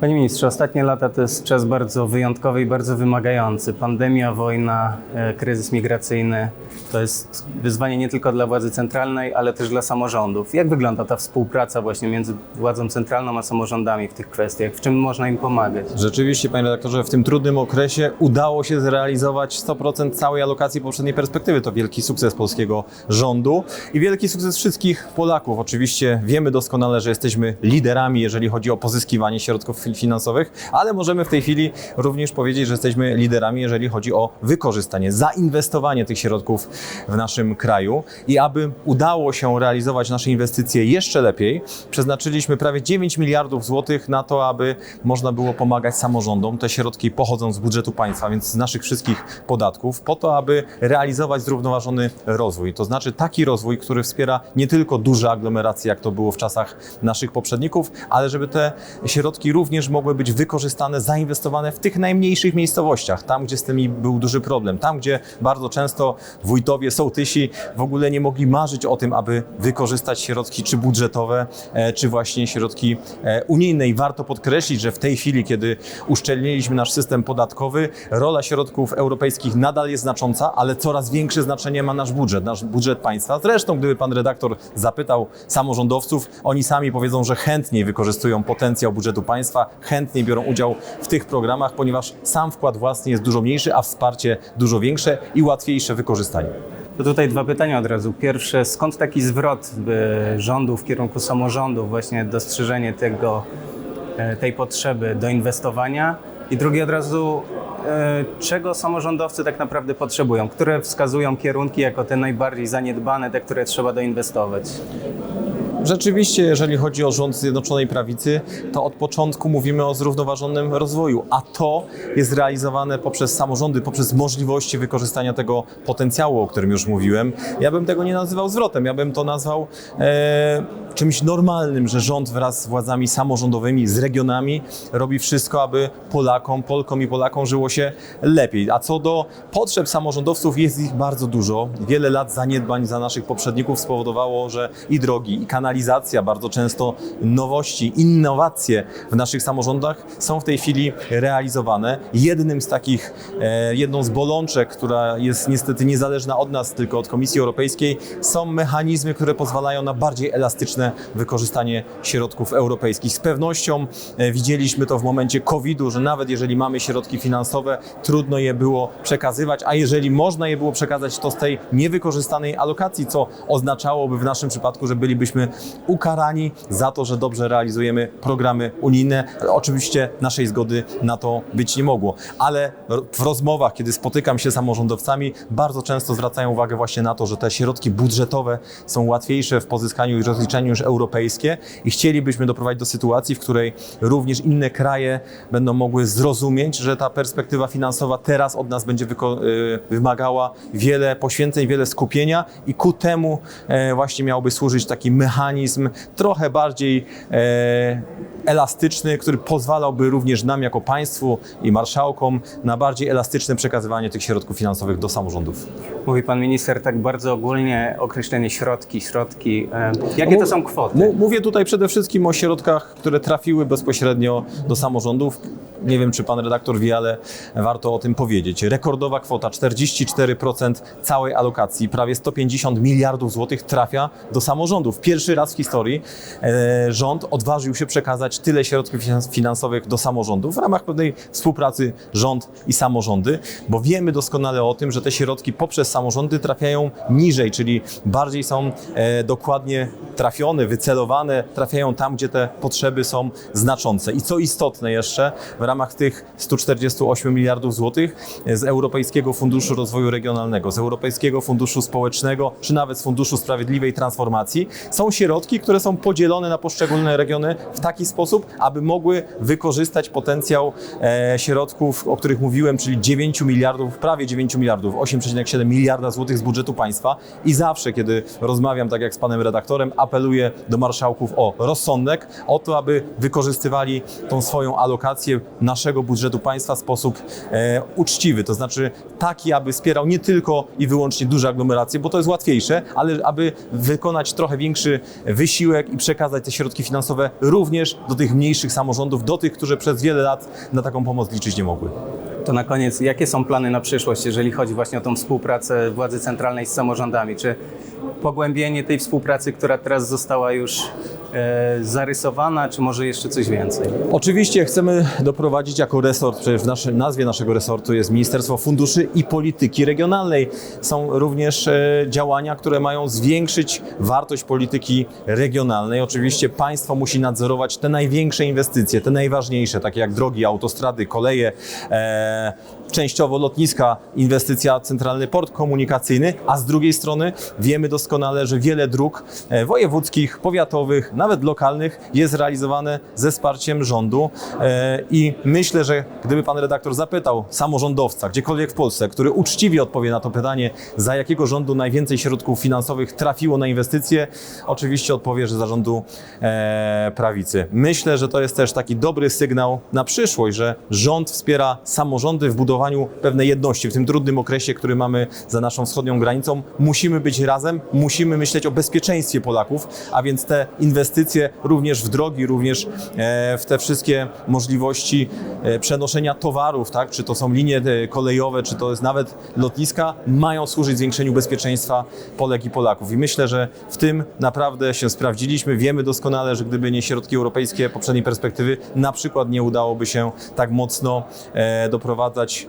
Panie ministrze, ostatnie lata to jest czas bardzo wyjątkowy i bardzo wymagający. Pandemia, wojna, e, kryzys migracyjny to jest wyzwanie nie tylko dla władzy centralnej, ale też dla samorządów. Jak wygląda ta współpraca właśnie między władzą centralną a samorządami w tych kwestiach? W czym można im pomagać? Rzeczywiście, panie redaktorze, w tym trudnym okresie udało się zrealizować 100% całej alokacji poprzedniej perspektywy. To wielki sukces polskiego rządu i wielki sukces wszystkich Polaków. Oczywiście wiemy doskonale, że jesteśmy liderami, jeżeli chodzi o pozyskiwanie środków finansowych, ale możemy w tej chwili również powiedzieć, że jesteśmy liderami, jeżeli chodzi o wykorzystanie, zainwestowanie tych środków w naszym kraju. I aby udało się realizować nasze inwestycje jeszcze lepiej, przeznaczyliśmy prawie 9 miliardów złotych na to, aby można było pomagać samorządom. Te środki pochodzą z budżetu państwa, więc z naszych wszystkich podatków, po to, aby realizować zrównoważony rozwój. To znaczy taki rozwój, który wspiera nie tylko duże aglomeracje, jak to było w czasach naszych poprzedników, ale żeby te środki również mogły być wykorzystane, zainwestowane w tych najmniejszych miejscowościach, tam gdzie z tymi był duży problem, tam gdzie bardzo często wójtowie, sołtysi w ogóle nie mogli marzyć o tym, aby wykorzystać środki czy budżetowe, e, czy właśnie środki e, unijne. I warto podkreślić, że w tej chwili, kiedy uszczelniliśmy nasz system podatkowy, rola środków europejskich nadal jest znacząca, ale coraz większe znaczenie ma nasz budżet, nasz budżet państwa. Zresztą, gdyby pan redaktor zapytał samorządowców, oni sami powiedzą, że chętniej wykorzystują potencjał budżetu państwa, chętniej biorą udział w tych programach, ponieważ sam wkład własny jest dużo mniejszy, a wsparcie dużo większe i łatwiejsze w wykorzystaniu. To tutaj dwa pytania od razu. Pierwsze, skąd taki zwrot rządu w kierunku samorządów, właśnie dostrzeżenie tego, e, tej potrzeby do inwestowania? I drugie od razu, e, czego samorządowcy tak naprawdę potrzebują? Które wskazują kierunki jako te najbardziej zaniedbane, te, które trzeba doinwestować? Rzeczywiście, jeżeli chodzi o rząd Zjednoczonej Prawicy, to od początku mówimy o zrównoważonym rozwoju, a to jest realizowane poprzez samorządy, poprzez możliwości wykorzystania tego potencjału, o którym już mówiłem. Ja bym tego nie nazywał zwrotem, ja bym to nazwał e, czymś normalnym, że rząd wraz z władzami samorządowymi, z regionami robi wszystko, aby Polakom, Polkom i Polakom żyło się lepiej. A co do potrzeb samorządowców, jest ich bardzo dużo. Wiele lat zaniedbań za naszych poprzedników spowodowało, że i drogi, i kanalizacja, bardzo często nowości, innowacje w naszych samorządach są w tej chwili realizowane. Jednym z takich, e, jedną z bolączek, która jest niestety niezależna od nas, tylko od Komisji Europejskiej, są mechanizmy, które pozwalają na bardziej elastyczne wykorzystanie środków europejskich. Z pewnością e, widzieliśmy to w momencie COVID-u, że nawet jeżeli mamy środki finansowe, trudno je było przekazywać, a jeżeli można je było przekazać, to z tej niewykorzystanej alokacji, co oznaczałoby w naszym przypadku, że bylibyśmy ukarani za to, że dobrze realizujemy programy unijne. Oczywiście naszej zgody na to być nie mogło, ale w rozmowach, kiedy spotykam się z samorządowcami, bardzo często zwracają uwagę właśnie na to, że te środki budżetowe są łatwiejsze w pozyskaniu i rozliczeniu niż europejskie i chcielibyśmy doprowadzić do sytuacji, w której również inne kraje będą mogły zrozumieć, że ta perspektywa finansowa teraz od nas będzie y, wymagała wiele poświęceń, wiele skupienia i ku temu e, właśnie miałby służyć taki mechanizm trochę bardziej e, elastyczny, który pozwalałby również nam jako państwu i marszałkom na bardziej elastyczne przekazywanie tych środków finansowych do samorządów. Mówi pan minister tak bardzo ogólnie określenie środki, środki. E, Jakie to są kwoty? Mówię tutaj przede wszystkim o środkach, które trafiły bezpośrednio do samorządów. Nie wiem, czy pan redaktor wie, ale warto o tym powiedzieć. Rekordowa kwota 44% całej alokacji, prawie 150 miliardów złotych trafia do samorządów. Pierwszy raz w historii e, rząd odważył się przekazać tyle środków finans- finansowych do samorządów w ramach pewnej współpracy rząd i samorządy, bo wiemy doskonale o tym, że te środki poprzez samorządy trafiają niżej, czyli bardziej są e, dokładnie trafione, wycelowane, trafiają tam, gdzie te potrzeby są znaczące. I co istotne jeszcze, w ramach tych 148 miliardów złotych z Europejskiego Funduszu Rozwoju Regionalnego, z Europejskiego Funduszu Społecznego, czy nawet z Funduszu Sprawiedliwej Transformacji są środki, które są podzielone na poszczególne regiony w taki sposób, aby mogły wykorzystać potencjał e, środków, o których mówiłem, czyli 9 miliardów, prawie 9 miliardów, 8,7 miliarda złotych z budżetu państwa. I zawsze, kiedy rozmawiam, tak jak z panem redaktorem, apeluję do marszałków o rozsądek, o to, aby wykorzystywali tą swoją alokację naszego budżetu państwa w sposób e, uczciwy, to znaczy taki, aby wspierał nie tylko i wyłącznie duże aglomeracje, bo to jest łatwiejsze, ale aby wykonać trochę większy wysiłek i przekazać te środki finansowe również do tych mniejszych samorządów, do tych, które przez wiele lat na taką pomoc liczyć nie mogły. To na koniec, jakie są plany na przyszłość, jeżeli chodzi właśnie o tą współpracę władzy centralnej z samorządami? Czy pogłębienie tej współpracy, która teraz została już zarysowana, czy może jeszcze coś więcej? Oczywiście chcemy doprowadzić jako resort, przecież w naszej nazwie naszego resortu jest Ministerstwo Funduszy i Polityki Regionalnej. Są również e, działania, które mają zwiększyć wartość polityki regionalnej. Oczywiście państwo musi nadzorować te największe inwestycje, te najważniejsze, takie jak drogi, autostrady, koleje, e, częściowo lotniska, inwestycja Centralny Port Komunikacyjny, a z drugiej strony wiemy doskonale, że wiele dróg e, wojewódzkich, powiatowych, nawet lokalnych jest realizowane ze wsparciem rządu E, i myślę, że gdyby pan redaktor zapytał samorządowca gdziekolwiek w Polsce, który uczciwie odpowie na to pytanie, za jakiego rządu najwięcej środków finansowych trafiło na inwestycje, oczywiście odpowie, że za rządu e, prawicy. Myślę, że to jest też taki dobry sygnał na przyszłość, że rząd wspiera samorządy w budowaniu pewnej jedności w tym trudnym okresie, który mamy za naszą wschodnią granicą. Musimy być razem, musimy myśleć o bezpieczeństwie Polaków, a więc te inwestycje również w drogi, również e, w te wszystkie możliwości e, przenoszenia towarów, tak? czy to są linie e, kolejowe, czy to jest nawet lotniska, mają służyć zwiększeniu bezpieczeństwa Polek i Polaków. I myślę, że w tym naprawdę się sprawdziliśmy. Wiemy doskonale, że gdyby nie środki europejskie poprzedniej perspektywy, na przykład nie udałoby się tak mocno doprowadzać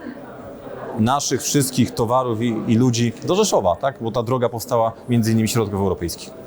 naszych wszystkich towarów i, i ludzi do Rzeszowa, tak? bo ta droga powstała między innymi środków europejskich.